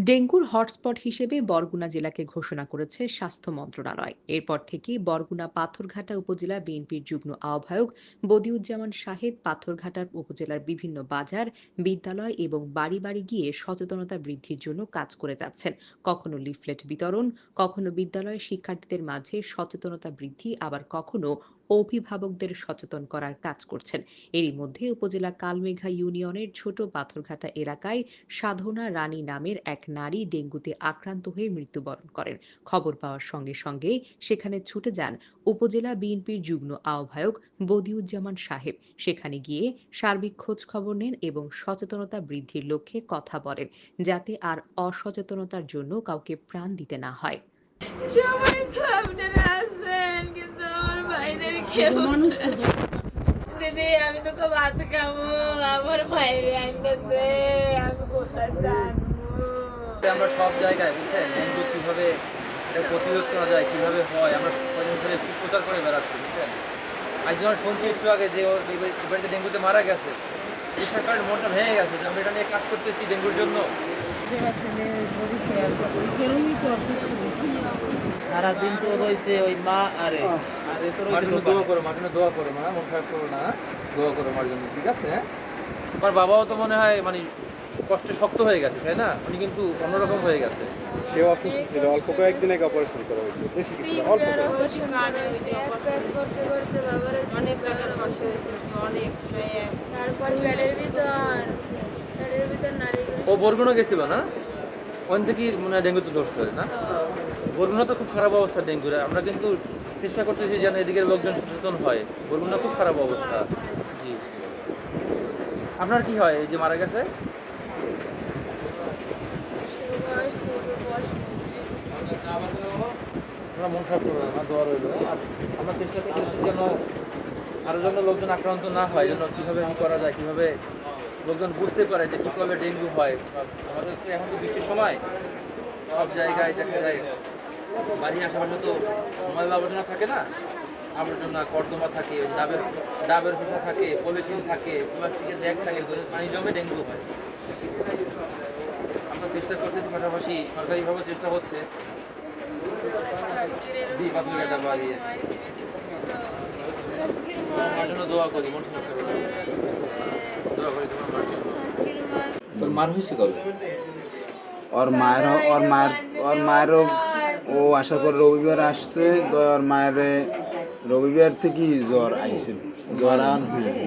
ডেঙ্গুর হটস্পট হিসেবে বরগুনা জেলাকে ঘোষণা করেছে স্বাস্থ্য মন্ত্রণালয়। এরপর থেকে বরগুনা পাথরঘাটা উপজেলা বিএনপির যুগ্ম আহ্বায়ক বদিউজ্জামান শাহেদ পাথরঘাটার উপজেলার বিভিন্ন বাজার, বিদ্যালয় এবং বাড়ি বাড়ি গিয়ে সচেতনতা বৃদ্ধির জন্য কাজ করে যাচ্ছেন। কখনো লিফলেট বিতরণ, কখনো বিদ্যালয়ের শিক্ষার্থীদের মাঝে সচেতনতা বৃদ্ধি, আবার কখনো অভিভাবকদের সচেতন করার কাজ করছেন। এরই মধ্যে উপজেলা কালমেঘা ইউনিয়নের ছোট পাথরঘাটা এলাকায় সাধনা রানী নামের এক নারী ডেঙ্গুতে আক্রান্ত হয়ে মৃত্যুবরণ করেন। খবর পাওয়ার সঙ্গে সঙ্গে সেখানে ছুটে যান উপজেলা বিএনপির যুগ্ম আহ্বায়ক বদিউজ্জামান সাহেব। সেখানে গিয়ে সার্বিক খোঁজ খবর নেন এবং সচেতনতা বৃদ্ধির লক্ষ্যে কথা বলেন, যাতে আর অসচেতনতার জন্য কাউকে প্রাণ দিতে না হয়। কেউ দিদি আমি তোকে ভাত খাব আমার বাইরে আনতে আমি কোথায় জানব? আমরা সব জায়গায় বুঝছেন? ডেঙ্গু কীভাবে প্রতিরোধ করা যায় কীভাবে হয়? আমরা কদিন ধরে প্রচার করে বেড়াচ্ছি বুঝছেন? আজ যখন শুনছি একটু আগে যে বাড়িতে ডেঙ্গুতে মারা গেছে। বিশাল মনটা ভেঙে গেছে যে আমরা এটা নিয়ে কাজ করতেছি ডেঙ্গুর জন্য। সারাদিন তো রয়েছে ওই মা আরে আরে তো রয়েছে দোয়া করো মার জন্য দোয়া করো মা মন খারাপ করো না দোয়া করো মার জন্য ঠিক আছে? আমার বাবাও তো মনে হয় মানে কষ্টে শক্ত হয়ে গেছে তাই না? উনি কিন্তু অন্যরকম হয়ে গেছে। সেও অসুস্থ ছিল অল্প কয়েকদিন আগে অপারেশন করা হয়েছে বেশি কিছু না অল্প অনেক অনেক তারপর ভিতর ভিতর নারী ও বরগুনা গেছিল না? ওখান থেকেই মনে ডেঙ্গুতে ধরছে, না? বরগুনা তো খুব খারাপ অবস্থা ডেঙ্গুর আমরা কিন্তু চেষ্টা করতেছি যেন এদিকের লোকজন সচেতন হয়। বরগুনা খুব খারাপ অবস্থা। জি। আপনার কি হয়, এই যে মারা গেছে? আমরা মন খারাপ করব না দোয়া রইল। আমরা চেষ্টা করতেছি যেন আরও যেন লোকজন আক্রান্ত না হয়, যেন কীভাবে কি করা যায়, কীভাবে লোকজন বুঝতে পারে যে কীভাবে ডেঙ্গু হয়। আমাদের তো এখন তো বৃষ্টির সময়। সব জায়গায় দেখা যায় বাড়ির আশেপাশে তো ময়লা আবর্জনা থাকে না? আবর্জনা কর্দমা থাকে ডাবের ডাবের খোসা থাকে পলিথিন থাকে প্লাস্টিকের ব্যাগ থাকে পানি জমে ডেঙ্গু হয়। আমরা চেষ্টা করতেছি পাশাপাশি সরকারিভাবে চেষ্টা হচ্ছে। জি বাড়িয়ে জন্য দোয়া করি মন খারাপ করো না। দোয়া করি তোমার মার জন্য তোর মার হয়েছে কবে? ওর মায়ের ওর মায়ের ওর মায়েরও ও আশা করে রবিবার আসছে তো ওর মায়ের রবিবার থেকেই জ্বর আইছিল জ্বর আর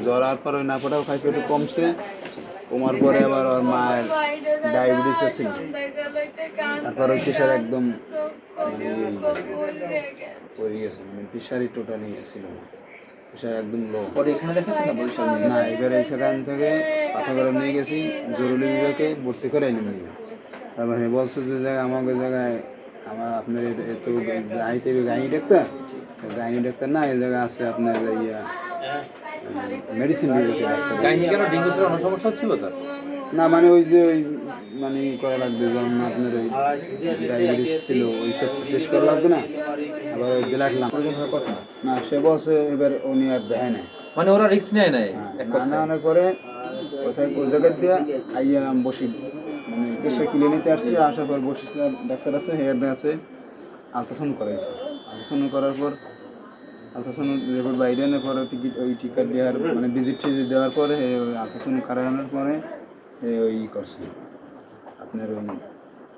জ্বর আর পরে না পড়াও খাইতে একটু কমছে। কমার পরে আবার ওর মায়ের ডায়াবেটিস আছিল তারপর ওই প্রেশার একদম পড়ে গেছে মানে প্রেশারই টোটালি ছিল প্রেশার একদম লো পরে এখানে দেখেছি না বরিশাল না এবার এই সেখান থেকে পাঠাগারে নিয়ে গেছি জরুরি বিভাগে ভর্তি করে এনে নিয়ে তারপরে বলছে যে আমাকে জায়গায় আমার আপনার তো গাড়িতে গাড়ি ডাক্তার? গাড়ি ডাক্তার না এই জায়গায় আছে আপনার ইয়া মেডিসিন বিভাগে ডাক্তার কেন ডেঙ্গু ছিল? অন্য সমস্যা ছিল তার? না মানে ওই যে ওই মানে করা লাগবে যেমন আপনার ওই ডায়াবেটিস ছিল ওই সব টেস্ট করা লাগবে না। আবার ওই ব্লাড লাম না সে বলছে এবার উনি আর দেয় না মানে ওরা রিস্ক নেয় নাই না না পরে কোথায় ওই জায়গায় দিয়ে আইয়া বসি। মানে পেশা কিনে নিতে আসছি আসার পর বসি ডাক্তার আছে হেয়ার আছে আলট্রাসাউন্ড করাইছে। আলট্রাসাউন্ড করার পর আলট্রাসাউন্ড রিপোর্ট বাইরে আনার পরে টিকিট ওই টিকিট দেওয়ার মানে ভিজিট টিজিট দেওয়ার পরে আলট্রাসাউন্ড করানোর পরে ওই করছে। আপনার ওই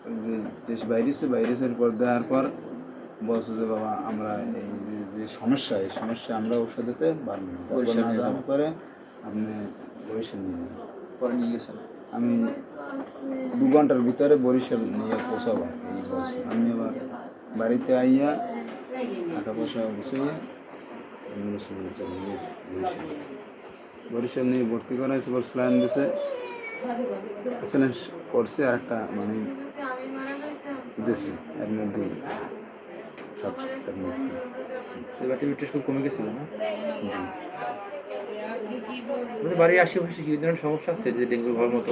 ওই যে দেশ বাইরেছে বাইরেছের পর দেওয়ার পর বলছে যে বাবা আমরা এই যে- সমস্যা এই সমস্যা আমরা ওষুধেতে নিয়ে যাওয়ার যাব। পরে আপনি বরিশাল নিয়ে পরে নিয়ে গেছেন আমি দু ঘণ্টার ভিতরে বরিশাল নিয়ে পৌঁছাবো, এই বলছে আমি আবার বাড়িতে আইয়া টাকা পয়সা গুছিয়ে বরিশাল। বরিশাল নিয়ে ভর্তি করাইছে পর স্যালাইন দিছে। স্যালাইন করছে আর একটা মানে দিছে এর মধ্যে সব এর মধ্যে। এবার টিভি টেস্ট কমে গেছিল না? মানে বাড়ির আশেপাশে কি ধরনের সমস্যা আছে? যে ডেঙ্গুর ঘর মতো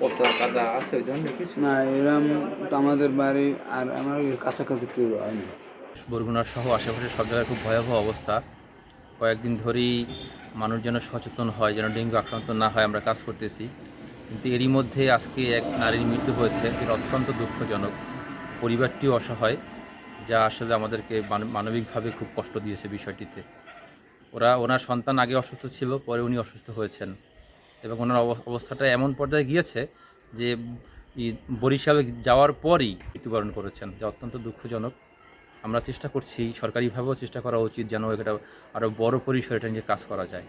পচা কাদা আছে ওই ধরনের কিছু? না এরম তো আমাদের বাড়ি আর আমার কাছাকাছি কেউ হয়নি বরগুনার সহ আশেপাশে সব জায়গায় খুব ভয়াবহ অবস্থা। কয়েকদিন ধরেই মানুষ যেন সচেতন হয় যেন ডেঙ্গু আক্রান্ত না হয় আমরা কাজ করতেছি। কিন্তু এরই মধ্যে আজকে এক নারীর মৃত্যু হয়েছে। এটা অত্যন্ত দুঃখজনক। পরিবারটিও অসহায়। যা আসলে আমাদেরকে মান- মানবিকভাবে খুব কষ্ট দিয়েছে বিষয়টিতে। ওরা, ওনার সন্তান আগে অসুস্থ ছিল, পরে উনি অসুস্থ হয়েছেন। এবং ওনার অব- অবস্থাটা এমন পর্যায়ে গিয়েছে যে বরিশাল যাওয়ার পরই মৃত্যুবরণ করেছেন, যা অত্যন্ত দুঃখজনক। আমরা চেষ্টা করছি, সরকারিভাবেও চেষ্টা করা উচিত যেন এটা আরও বড় পরিসরে এটা নিয়ে কাজ করা যায়।